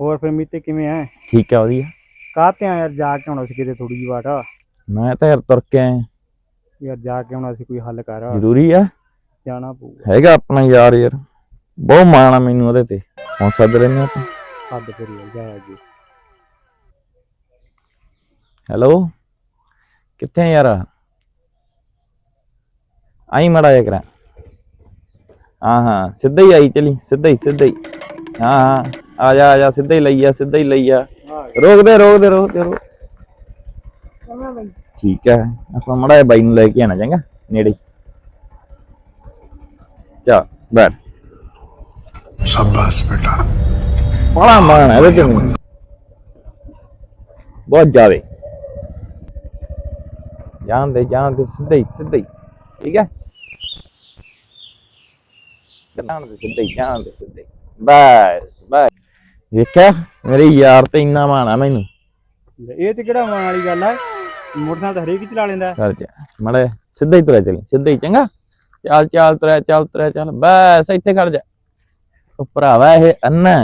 ਹੋਰ ਫਿਰ ਮੀਤੇ ਕਿਵੇਂ ਐ? ਠੀਕ ਆ ਵਧੀਆ। ਕਾਹਤੇ ਆ ਯਾਰ ਜਾ ਕੇ ਆਉਣਾ ਸੀ ਕਿਤੇ ਥੋੜੀ ਜਿਹੀ ਵਾਟ? ਮੈਂ ਤਾਂ ਯਾਰ ਤੁਰ ਕੇ ਆਇਆ। ਯਾਰ ਜਾ ਕੇ ਆਉਣਾ ਸੀ ਕੋਈ ਹੱਲ ਕਰ। ਜ਼ਰੂਰੀ ਆ। ਜਾਣਾ ਪਊਗਾ। ਹੈਗਾ ਆਪਣਾ ਯਾਰ ਯਾਰ। ਬਹੁਤ ਮਾਣ ਆ ਮੈਨੂੰ ਉਹਦੇ ਤੇ। ਹੁਣ ਸੱਦ ਲੈਨੇ ਆਪਾਂ। ਹੱਦ ਫਿਰ ਯਾਰ ਜਾ ਅੱਗੇ ਹੈਲੋ? ਕਿੱਥੇ ਆ ਯਾਰ? ਆਈ ਮੜਾ ਜਾ ਕਰਾਂ। ਹਾਂ ਹਾਂ। ਸਿੱਧਾ ਹੀ ਆਈ ਚਲੀ। ਸਿੱਧਾ ਹੀ ਸਿੱਧਾ ਹੀ। ਹਾਂ ਹਾਂ। ਆ ਜਾ ਆ ਜਾ ਸਿੱਧਾ ਹੀ ਲਈ ਆ ਸਿੱਧਾ ਹੀ ਲਈ ਆ। ਰੋਕਦੇ ਰੋਕਦੇ ਰੋਕਦੇ ਰੋ ਠੀਕ ਹੈ ਆਪਾਂ ਮੜਾ ਬਾਈ ਨੂੰ ਲੈ ਕੇ ਆਣਾ ਚੰਗਾ? ਨੇੜੇ ਚਾ ਬੈਠ। ਸ਼ਾਬਾਸ਼ ਬੇਟਾ। ਬੜਾ ਮਾਣ ਹੈ ਇਹਦੇ ਤੇ ਬਹੁਤ ਜਾਵੇ ਜਾਣਦੇ ਜਾਣਦੇ ਸਿੱਧੇ ਸਿੱਧੇ ਠੀਕ ਹੈ? ਜਾਣਦੇ ਸਿੱਧੇ ਜਾਣਦੇ ਸਿੱਧੇ ਬਸ ਬਸ। ਵੇਖਿਆ? ਮੇਰੇ ਯਾਰ ਤੇ ਇੰਨਾ ਮਾਣ ਮੈਨੂੰ। ਇਹ ਤੇ ਕਿਹੜਾ ਮਾਣ ਵਾਲੀ ਗੱਲ ਆ? ਮੋਟਰਸਾਈਕਲ ਤਾਂ ਹਰੇਕ ਹੀ ਚਲਾ ਲੈਂਦਾ। ਚੱਲ ਜਾ ਮੜੇ ਸਿੱਧਾ ਹੀ ਤੁਰਿਆ ਚਲੀ ਸਿੱਧਾ ਹੀ ਚੰਗਾ? ਚੱਲ ਚੱਲ ਤੁਰਿਆ ਚੱਲ ਤੁਰਿਆ ਚੱਲ ਬਸ ਇੱਥੇ ਖੜ ਜਾ। ਉਹ ਭਰਾਵਾ ਇਹ ਅੰਨਾ।